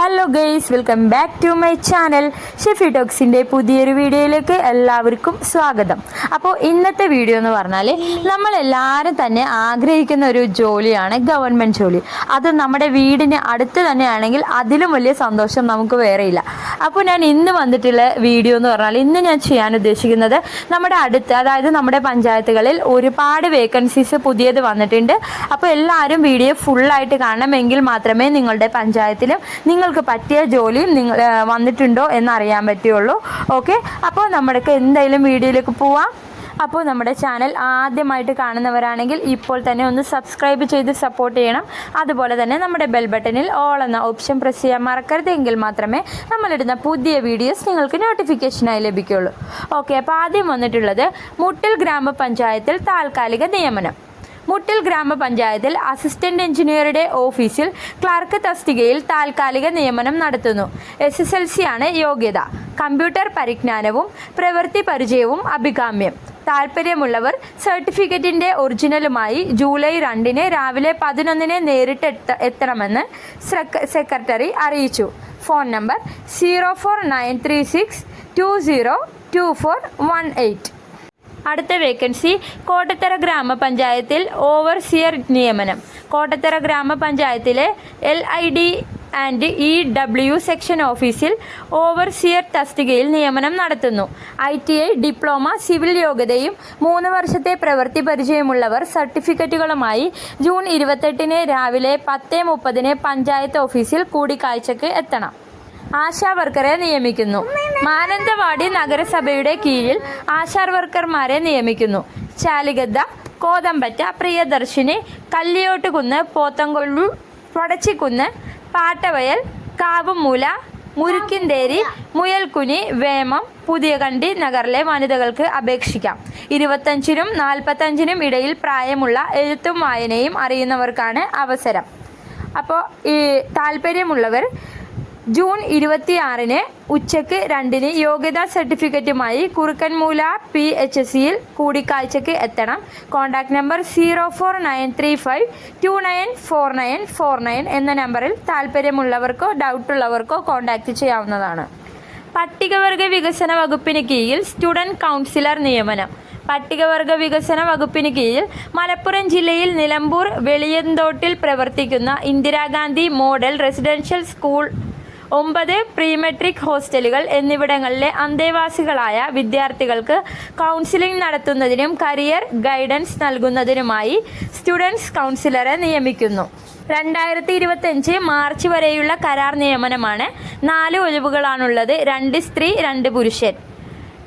Hello guys welcome back to my channel Shefi ടോക്സിന്റെ പുതിയൊരു വീഡിയോയിലേക്ക് എല്ലാവർക്കും സ്വാഗതം. അപ്പോൾ ഇന്നത്തെ വീഡിയോ എന്ന് പറഞ്ഞാൽ നമ്മളെല്ലാവരും തന്നെ ആഗ്രഹിക്കുന്ന ഒരു ജോലിയാണ് ഗവൺമെന്റ് ജോലി. അത് നമ്മുടെ വീടിന് അടുത്ത് തന്നെയാണെങ്കിൽ അതിലും വലിയ സന്തോഷം നമുക്ക് വേറെയില്ല അപ്പോൾ ഞാൻ ഇന്ന് വന്നിട്ടുള്ള വീഡിയോ എന്ന് പറഞ്ഞാൽ ഇന്ന് ഞാൻ ചെയ്യാൻ ഉദ്ദേശിക്കുന്നത് നമ്മുടെ അടുത്ത് അതായത് നമ്മുടെ പഞ്ചായത്തുകളിൽ ഒരുപാട് വേക്കൻസീസ് പുതിയത് വന്നിട്ടുണ്ട്. അപ്പോൾ എല്ലാവരും വീഡിയോ ഫുള്ളായിട്ട് കാണണമെങ്കിൽ മാത്രമേ നിങ്ങളുടെ പഞ്ചായത്തിലും നിങ്ങൾക്ക് പറ്റിയ ജോലിയും നിങ്ങൾ വന്നിട്ടുണ്ടോ എന്ന് അറിയാൻ പറ്റുള്ളൂ ഓക്കെ? അപ്പോൾ നമ്മൾക്ക് എന്തായാലും വീഡിയോയിലേക്ക് പോവാം. അപ്പോൾ നമ്മുടെ ചാനൽ ആദ്യമായിട്ട് കാണുന്നവരാണെങ്കിൽ ഇപ്പോൾ തന്നെ ഒന്ന് സബ്സ്ക്രൈബ് ചെയ്ത് സപ്പോർട്ട് ചെയ്യണം. അതുപോലെ തന്നെ നമ്മുടെ ബെൽ ബട്ടണിൽ ഓൾ എന്ന ഓപ്ഷൻ പ്രസ് ചെയ്യാൻ മറക്കരുത് എങ്കിൽ മാത്രമേ നമ്മളിടുന്ന പുതിയ വീഡിയോസ് നിങ്ങൾക്ക് നോട്ടിഫിക്കേഷനായി ലഭിക്കുകയുള്ളൂ. ഓക്കെ അപ്പോൾ ആദ്യം വന്നിട്ടുള്ളത് മുട്ടിൽ ഗ്രാമപഞ്ചായത്തിൽ താൽക്കാലിക നിയമനം. മുട്ടിൽ ഗ്രാമപഞ്ചായത്തിൽ അസിസ്റ്റന്റ് എഞ്ചിനീയറുടെ ഓഫീസിൽ ക്ലർക്ക് തസ്തികയിൽ താൽക്കാലിക നിയമനം നടത്തുന്നു. എസ് എസ് എൽ സി ആണ് യോഗ്യത. കമ്പ്യൂട്ടർ പരിജ്ഞാനവും പ്രവൃത്തി പരിചയവും അഭികാമ്യം. താല്പര്യമുള്ളവർ സർട്ടിഫിക്കറ്റിന്റെ ഒറിജിനലുമായി ജൂലൈ രണ്ടിന് രാവിലെ പതിനൊന്നിന് നേരിട്ട് എത്ത എത്തണമെന്ന് സെക്രട്ടറി അറിയിച്ചു. Phone number zero four nine three six two zero two four one eight. അടുത്ത വേക്കൻസി കോട്ടത്തറ ഗ്രാമപഞ്ചായത്തിൽ ഓവർസിയർ നിയമനം. കോട്ടത്തറ ഗ്രാമപഞ്ചായത്തിലെ L I D and E W section ഓഫീസിൽ ഓവർസിയർ തസ്തികയിൽ നിയമനം നടത്തുന്നു. I T I diploma civil യോഗ്യതയും മൂന്ന് വർഷത്തെ പ്രവൃത്തി പരിചയമുള്ളവർ സർട്ടിഫിക്കറ്റുകളുമായി ജൂൺ ഇരുപത്തെട്ടിന് രാവിലെ പത്ത് മുപ്പതിന് പഞ്ചായത്ത് ഓഫീസിൽ കൂടിക്കാഴ്ചയ്ക്ക് എത്തണം. ആശാ വർക്കറെ നിയമിക്കുന്നു. മാനന്തവാടി നഗരസഭയുടെ കീഴിൽ ആശാവർക്കർമാരെ നിയമിക്കുന്നു. ചാലിഗദ്ദ കോതമ്പറ്റ പ്രിയദർശിനി കല്ലിയോട്ടുകുന്ന് പോത്തങ്കൊള്ളു പടച്ചിക്കുന്ന് പാട്ടവയൽ കാവുമൂല മുരുക്കിന്തേരി മുയൽക്കുനി വേമം പുതിയകണ്ടി നഗറിലെ വനിതകൾക്ക് അപേക്ഷിക്കാം. ഇരുപത്തഞ്ചിനും നാൽപ്പത്തഞ്ചിനും ഇടയിൽ പ്രായമുള്ള എഴുത്തും വായനയും അറിയുന്നവർക്കാണ് അവസരം. അപ്പോൾ ഈ താല്പര്യമുള്ളവർ ജൂൺ ഇരുപത്തിയാറിന് ഉച്ചയ്ക്ക് രണ്ടിന് യോഗ്യതാ സർട്ടിഫിക്കറ്റുമായി കുറുക്കൻമൂല പി എച്ച് എസ് സിയിൽ കൂടിക്കാഴ്ചയ്ക്ക് എത്തണം. Contact number zero four nine three five two nine four nine four nine എന്ന നമ്പറിൽ താല്പര്യമുള്ളവർക്കോ ഡൗട്ടുള്ളവർക്കോ കോൺടാക്റ്റ് ചെയ്യാവുന്നതാണ്. പട്ടികവർഗ വികസന വകുപ്പിന് കീഴിൽ സ്റ്റുഡന്റ് കൗൺസിലർ നിയമനം. പട്ടികവർഗ വികസന വകുപ്പിന് കീഴിൽ മലപ്പുറം ജില്ലയിൽ നിലമ്പൂർ വെളിയന്തോട്ടിൽ പ്രവർത്തിക്കുന്ന ഇന്ദിരാഗാന്ധി മോഡൽ റെസിഡൻഷ്യൽ സ്കൂൾ ഒമ്പത് പ്രീമെട്രിക് ഹോസ്റ്റലുകൾ എന്നിവിടങ്ങളിലെ അന്തേവാസികളായ വിദ്യാർത്ഥികൾക്ക് കൗൺസിലിംഗ് നടത്തുന്നതിനും കരിയർ ഗൈഡൻസ് നൽകുന്നതിനുമായി സ്റ്റുഡൻസ് കൗൺസിലറെ നിയമിക്കുന്നു. രണ്ടായിരത്തി ഇരുപത്തഞ്ച് മാർച്ച് വരെയുള്ള കരാർ നിയമനമാണ് നാല് ഒഴിവുകളാണുള്ളത്. രണ്ട് സ്ത്രീ രണ്ട് പുരുഷൻ.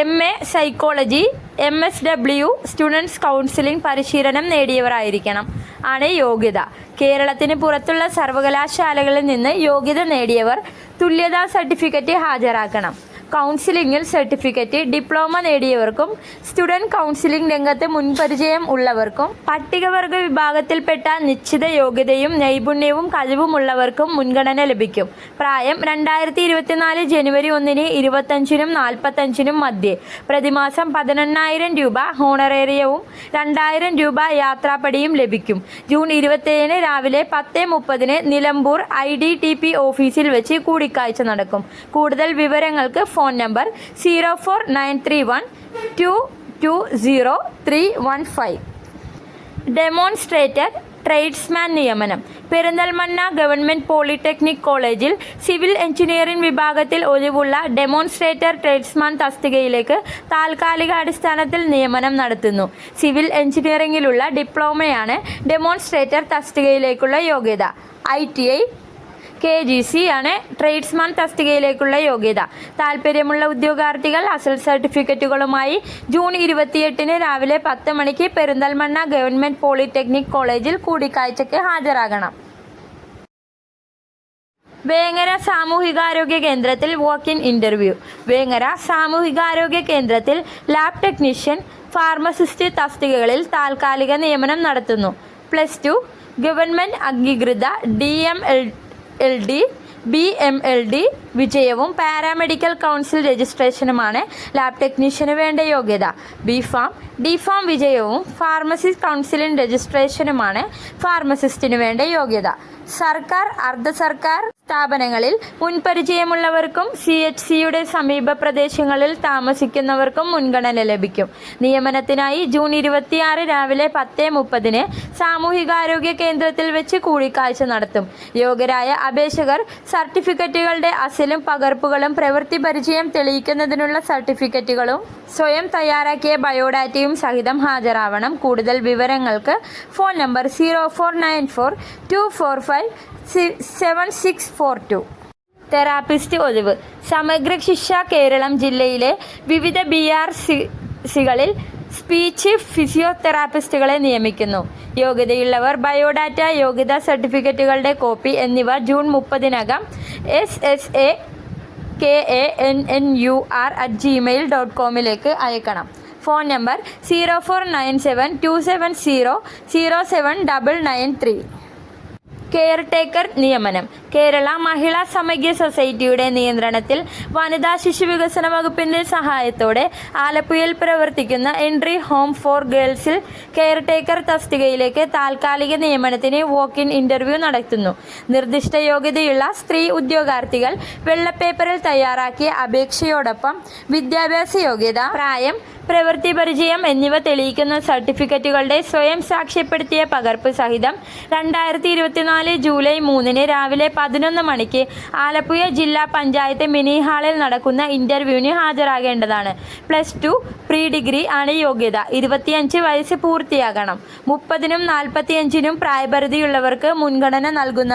M A psychology M S W students counselling പരിശീലനം നേടിയവരായിരിക്കണം. ആണ് യോഗ്യത. കേരളത്തിന് പുറത്തുള്ള സർവകലാശാലകളിൽ നിന്ന് യോഗ്യത നേടിയവർ തുല്യതാ സർട്ടിഫിക്കറ്റ് ഹാജരാക്കണം. കൗൺസിലിംഗിൽ സർട്ടിഫിക്കറ്റ് ഡിപ്ലോമ നേടിയവർക്കും സ്റ്റുഡന്റ് കൗൺസിലിംഗ് രംഗത്ത് മുൻപരിചയം ഉള്ളവർക്കും പട്ടികവർഗ വിഭാഗത്തിൽപ്പെട്ട നിശ്ചിത യോഗ്യതയും നൈപുണ്യവും കഴിവുമുള്ളവർക്കും മുൻഗണന ലഭിക്കും. പ്രായം രണ്ടായിരത്തി ഇരുപത്തിനാല് ജനുവരി ഒന്നിന് ഇരുപത്തഞ്ചിനും നാൽപ്പത്തഞ്ചിനും മധ്യേ. പ്രതിമാസം പതിനെണ്ണായിരം രൂപ ഹോണറേറിയവും രണ്ടായിരം രൂപ യാത്രാപ്പടിയും ലഭിക്കും. ജൂൺ ഇരുപത്തേഴിന് രാവിലെ പത്ത് മുപ്പതിന് Nilambur I D T P ഓഫീസിൽ വെച്ച് കൂടിക്കാഴ്ച നടക്കും. കൂടുതൽ വിവരങ്ങൾക്ക് phone number zero four nine three one two two zero three one five. Demonstrator tradesman നിയമനം. പെരിന്തൽമണ്ണ ഗവൺമെന്റ് പോളിടെക്നിക് കോളേജിൽ സിവിൽ എഞ്ചിനീയറിംഗ് വിഭാഗത്തിൽ ഒഴിവുള്ള ഡെമോൺസ്ട്രേറ്റർ ട്രേഡ്സ്മാൻ തസ്തികയിലേക്ക് താൽക്കാലിക അടിസ്ഥാനത്തിൽ നിയമനം നടത്തുന്നു. സിവിൽ എഞ്ചിനീയറിംഗിലുള്ള ഡിപ്ലോമയാണ് ഡെമോൺസ്ട്രേറ്റർ തസ്തികയിലേക്കുള്ള യോഗ്യത. ഐ കെ ജി സി ആണ് ട്രേഡ്സ്മാൻ തസ്തികയിലേക്കുള്ള യോഗ്യത. താല്പര്യമുള്ള ഉദ്യോഗാർത്ഥികൾ അസൽ സർട്ടിഫിക്കറ്റുകളുമായി ജൂൺ ഇരുപത്തിയെട്ടിന് രാവിലെ പത്ത് മണിക്ക് പെരിന്തൽമണ്ണ ഗവൺമെന്റ് പോളിടെക്നിക് കോളേജിൽ കൂടിക്കാഴ്ചയ്ക്ക് ഹാജരാകണം. വേങ്ങര സാമൂഹികാരോഗ്യ കേന്ദ്രത്തിൽ വോക്ക് ഇൻ ഇന്റർവ്യൂ വേങ്ങര സാമൂഹികാരോഗ്യ കേന്ദ്രത്തിൽ ലാബ് ടെക്നീഷ്യൻ ഫാർമസിസ്റ്റ് തസ്തികകളിൽ താൽക്കാലിക നിയമനം നടത്തുന്നു. പ്ലസ് ടു ഗവൺമെന്റ് അംഗീകൃത D M L L D B M L D വിജയവും പാരാമെഡിക്കൽ കൗൺസിൽ രജിസ്ട്രേഷനുമാണ് ലാബ് ടെക്നീഷ്യന് വേണ്ട യോഗ്യത. ബി ഫാം ഡി ഫാം വിജയവും ഫാർമസി കൗൺസിലിൻ രജിസ്ട്രേഷനുമാണ് ഫാർമസിസ്റ്റിന് വേണ്ട യോഗ്യത. സർക്കാർ അർദ്ധ സർക്കാർ സ്ഥാപനങ്ങളിൽ മുൻപരിചയമുള്ളവർക്കും സി എച്ച് സിയുടെ സമീപ പ്രദേശങ്ങളിൽ താമസിക്കുന്നവർക്കും മുൻഗണന ലഭിക്കും. നിയമനത്തിനായി ജൂൺ ഇരുപത്തിയാറ് രാവിലെ പത്ത് മുപ്പതിന് സാമൂഹികാരോഗ്യ കേന്ദ്രത്തിൽ വെച്ച് കൂടിക്കാഴ്ച നടത്തും. യോഗ്യരായ അപേക്ഷകർ സർട്ടിഫിക്കറ്റുകളുടെ അസലും പകർപ്പുകളും പ്രവൃത്തി പരിചയം തെളിയിക്കുന്നതിനുള്ള സർട്ടിഫിക്കറ്റുകളും സ്വയം തയ്യാറാക്കിയ ബയോഡാറ്റയും സഹിതം ഹാജരാവണം. കൂടുതൽ വിവരങ്ങൾക്ക് phone number zero four nine four two four five seven six four two therapist ഒഴിവ്. സമഗ്ര ശിക്ഷ കേരളം ജില്ലയിലെ വിവിധ ബി ആർ സി സികളിൽ സ്പീച്ച് ഫിസിയോതെറാപ്പിസ്റ്റുകളെ നിയമിക്കുന്നു. യോഗ്യതയുള്ളവർ ബയോഡാറ്റ യോഗ്യതാ സർട്ടിഫിക്കറ്റുകളുടെ കോപ്പി എന്നിവ June മുപ്പതിനകം S S A K A N N U R at Gmail dot കോമിലേക്ക് അയക്കണം. Phone number zero four nine seven two seven zero zero seven double nine three care taker നിയമനം. കേരള മഹിളാ സമഗ്യ സൊസൈറ്റിയുടെ നിയന്ത്രണത്തിൽ വനിതാ ശിശു വികസന വകുപ്പിന്റെ സഹായത്തോടെ ആലപ്പുഴയിൽ പ്രവർത്തിക്കുന്ന എൻട്രി ഹോം ഫോർ ഗേൾസിൽ കെയർ ടേക്കർ തസ്തികയിലേക്ക് താൽക്കാലിക നിയമനത്തിന് വോക്ക് ഇൻ ഇന്റർവ്യൂ നടത്തുന്നു. നിർദ്ദിഷ്ട യോഗ്യതയുള്ള സ്ത്രീ ഉദ്യോഗാർത്ഥികൾ വെള്ളപ്പേപ്പറിൽ തയ്യാറാക്കിയ അപേക്ഷയോടൊപ്പം വിദ്യാഭ്യാസ യോഗ്യത പ്രായം പ്രവൃത്തി പരിചയം എന്നിവ തെളിയിക്കുന്ന സർട്ടിഫിക്കറ്റുകളുടെ സ്വയം സാക്ഷ്യപ്പെടുത്തിയ പകർപ്പ് സഹിതം രണ്ടായിരത്തി ഇരുപത്തിനാല് ജൂലൈ മൂന്നിന് രാവിലെ പതിനൊന്ന് മണിക്ക് ആലപ്പുഴ ജില്ലാ പഞ്ചായത്ത് മിനി ഹാളിൽ നടക്കുന്ന ഇന്റർവ്യൂവിന് ഹാജരാകേണ്ടതാണ്. പ്ലസ് ടു പ്രീ ഡിഗ്രി ആണ് യോഗ്യത. ഇരുപത്തിയഞ്ച് വയസ്സ് പൂർത്തിയാകണം. മുപ്പതിനും നാൽപ്പത്തിയഞ്ചിനും പ്രായപരിധിയുള്ളവർക്ക് മുൻഗണന നൽകുന്ന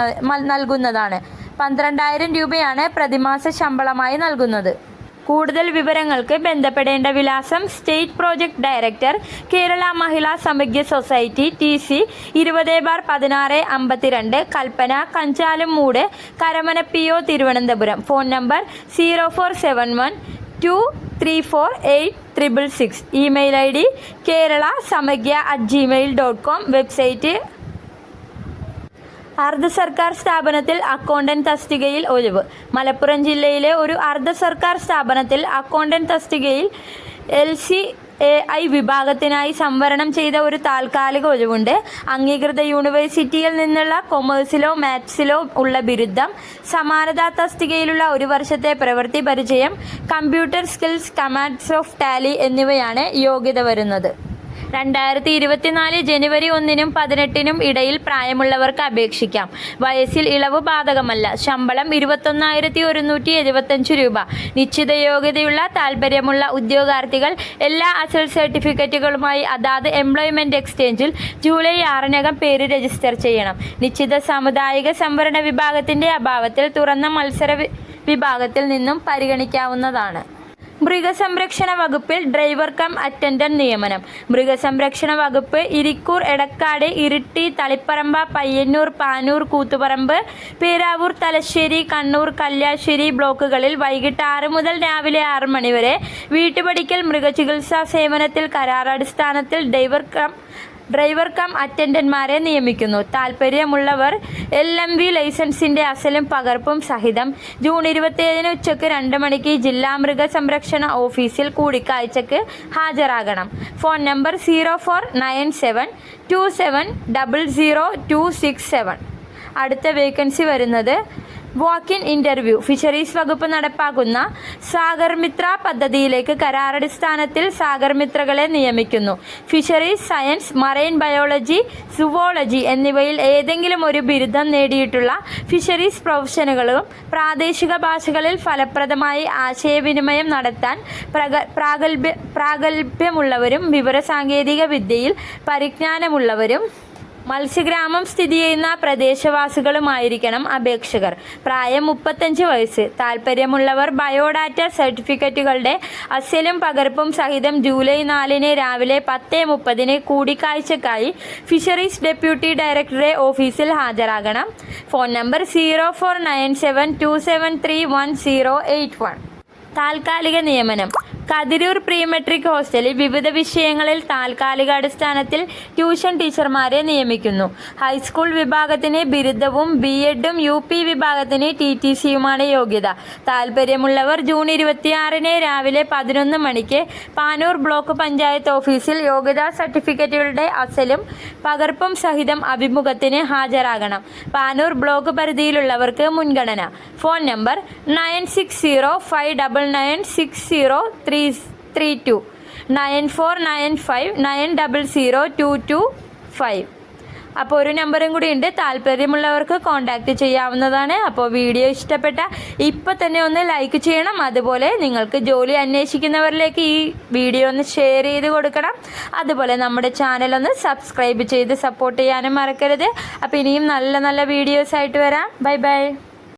നൽകുന്നതാണ്. പന്ത്രണ്ടായിരം രൂപയാണ് പ്രതിമാസ ശമ്പളമായി നൽകുന്നത്. കൂടുതൽ വിവരങ്ങൾക്ക് ബന്ധപ്പെടേണ്ട വിലാസം state project director Kerala Mahila Samagra society T C ഇരുപത് ബാർ പതിനാറ് അമ്പത്തിരണ്ട് കൽപ്പന കഞ്ചാലും മൂട് Karamana P O Thiruvananthapuram. Phone number zero four seven one two three four eight triple six. Email I D Kerala Samakhya at Gmail dot com website അർദ്ധ സർക്കാർ സ്ഥാപനത്തിൽ accountant തസ്തികയിൽ ഒഴിവ്. മലപ്പുറം ജില്ലയിലെ ഒരു അർദ്ധ സർക്കാർ സ്ഥാപനത്തിൽ അക്കൗണ്ടന്റ് തസ്തികയിൽ എൽ സി എ ഐ വിഭാഗത്തിനായി സംവരണം ചെയ്ത ഒരു താൽക്കാലിക ഒഴിവുണ്ട്. അംഗീകൃത യൂണിവേഴ്സിറ്റിയിൽ നിന്നുള്ള കൊമേഴ്സിലോ മാത്സിലോ ഉള്ള ബിരുദം സമാനതാ തസ്തികയിലുള്ള ഒരു വർഷത്തെ പ്രവൃത്തി പരിചയം computer skills commands of Tally എന്നിവയാണ് യോഗ്യത വരുന്നത്. രണ്ടായിരത്തി ഇരുപത്തിനാല് ജനുവരി ഒന്നിനും പതിനെട്ടിനും ഇടയിൽ പ്രായമുള്ളവർക്ക് അപേക്ഷിക്കാം. വയസ്സിൽ ഇളവ് ബാധകമല്ല. ശമ്പളം ഇരുപത്തൊന്നായിരത്തി ഒരുന്നൂറ്റി എഴുപത്തഞ്ച് രൂപ. നിശ്ചിത യോഗ്യതയുള്ള താൽപ്പര്യമുള്ള ഉദ്യോഗാർത്ഥികൾ എല്ലാ അസൽ സർട്ടിഫിക്കറ്റുകളുമായി അതാത് എംപ്ലോയ്മെന്റ് എക്സ്ചേഞ്ചിൽ ജൂലൈ ആറിനകം പേര് രജിസ്റ്റർ ചെയ്യണം. നിശ്ചിത സാമുദായിക സംവരണ വിഭാഗത്തിന്റെ അഭാവത്തിൽ തുറന്ന മത്സര വിഭാഗത്തിൽ നിന്നും പരിഗണിക്കാവുന്നതാണ്. മൃഗസംരക്ഷണ വകുപ്പിൽ ഡ്രൈവർ കം അറ്റൻഡന്റ് നിയമനം. മൃഗസംരക്ഷണ വകുപ്പ് ഇരിക്കൂർ എടക്കാട് ഇരിട്ടി തളിപ്പറമ്പ പയ്യന്നൂർ പാനൂർ കൂത്തുപറമ്പ് പേരാവൂർ തലശ്ശേരി കണ്ണൂർ കല്യാശ്ശേരി ബ്ലോക്കുകളിൽ വൈകിട്ട് ആറ് മുതൽ രാവിലെ ആറ് മണിവരെ വീട്ടുപടിക്കൽ മൃഗചികിത്സാ സേവനത്തിൽ കരാറടിസ്ഥാനത്തിൽ ഡ്രൈവർ കം ഡ്രൈവർ കം അറ്റൻഡന്റ്മാരെ നിയമിക്കുന്നു. താൽപ്പര്യമുള്ളവർ എൽ എം വി ലൈസൻസിന്റെ അസലും പകർപ്പും സഹിതം ജൂൺ ഇരുപത്തിയേഴിന് ഉച്ചയ്ക്ക് രണ്ട് മണിക്ക് ജില്ലാ മൃഗസംരക്ഷണ ഓഫീസിൽ കൂടിക്കാഴ്ചയ്ക്ക് ഹാജരാകണം. Phone number zero four nine seven two seven double zero two six seven. അടുത്ത വേക്കൻസി വരുന്നത് വാക്ക് ഇൻ ഇന്റർവ്യൂ. ഫിഷറീസ് വകുപ്പ് നടപ്പാക്കുന്ന സാഗർ മിത്ര പദ്ധതിയിലേക്ക് കരാറടിസ്ഥാനത്തിൽ സാഗർ മിത്രകളെ നിയമിക്കുന്നു. Fisheries science marine biology zoology എന്നിവയിൽ ഏതെങ്കിലും ഒരു ബിരുദം നേടിയിട്ടുള്ള ഫിഷറീസ് പ്രൊഫഷനുകളും പ്രാദേശിക ഭാഷകളിൽ ഫലപ്രദമായി ആശയവിനിമയം നടത്താൻ പ്രഗ പ്രാഗൽഭ്യ പ്രാഗൽഭ്യമുള്ളവരും വിവരസാങ്കേതിക വിദ്യയിൽ പരിജ്ഞാനമുള്ളവരും മത്സ്യഗ്രാമം സ്ഥിതി ചെയ്യുന്ന പ്രദേശവാസികളുമായിരിക്കണം അപേക്ഷകർ. പ്രായം മുപ്പത്തഞ്ച് വയസ്സ്. താൽപ്പര്യമുള്ളവർ ബയോഡാറ്റ സർട്ടിഫിക്കറ്റുകളുടെ അസ്യലും പകർപ്പും സഹിതം ജൂലൈ നാലിന് രാവിലെ പത്ത് മുപ്പതിന് കൂടിക്കാഴ്ചക്കായി ഫിഷറീസ് ഡെപ്യൂട്ടി ഡയറക്ടറെ ഓഫീസിൽ ഹാജരാകണം. Phone number zero four nine seven two seven three one zero eight one. താൽക്കാലിക നിയമനം. കതിരൂർ പ്രീമെട്രിക് ഹോസ്റ്റലിൽ വിവിധ വിഷയങ്ങളിൽ താൽക്കാലികാടിസ്ഥാനത്തിൽ ട്യൂഷൻ ടീച്ചർമാരെ നിയമിക്കുന്നു. ഹൈസ്കൂൾ വിഭാഗത്തിന് ബിരുദവും ബി എഡും യു പി വിഭാഗത്തിന് ടി ടി സിയുമാണ് യോഗ്യത. താൽപ്പര്യമുള്ളവർ ജൂൺ ഇരുപത്തിയാറിന് രാവിലെ പതിനൊന്ന് മണിക്ക് പാനൂർ ബ്ലോക്ക് പഞ്ചായത്ത് ഓഫീസിൽ യോഗ്യതാ സർട്ടിഫിക്കറ്റുകളുടെ അസലും പകർപ്പും സഹിതം അഭിമുഖത്തിന് ഹാജരാകണം. പാനൂർ ബ്ലോക്ക് പരിധിയിലുള്ളവർക്ക് മുൻഗണന. Phone number nine six zero five double nine six zero three three two nine four nine five nine double zero two two five അപ്പോൾ ഒരു നമ്പറും കൂടി ഉണ്ട്. താല്പര്യമുള്ളവർക്ക് കോൺടാക്റ്റ് ചെയ്യാവുന്നതാണ്. അപ്പോൾ വീഡിയോ ഇഷ്ടപ്പെട്ട ഇപ്പോൾ തന്നെ ഒന്ന് ലൈക്ക് ചെയ്യണം. അതുപോലെ നിങ്ങൾക്ക് ജോലി അന്വേഷിക്കുന്നവരിലേക്ക് ഈ വീഡിയോ ഒന്ന് ഷെയർ ചെയ്ത് കൊടുക്കണം. അതുപോലെ നമ്മുടെ ചാനൽ ഒന്ന് സബ്സ്ക്രൈബ് ചെയ്ത് സപ്പോർട്ട് ചെയ്യാനും മറക്കരുത്. അപ്പോൾ ഇനിയും നല്ല നല്ല വീഡിയോസ് ആയിട്ട് വരാം. Bye bye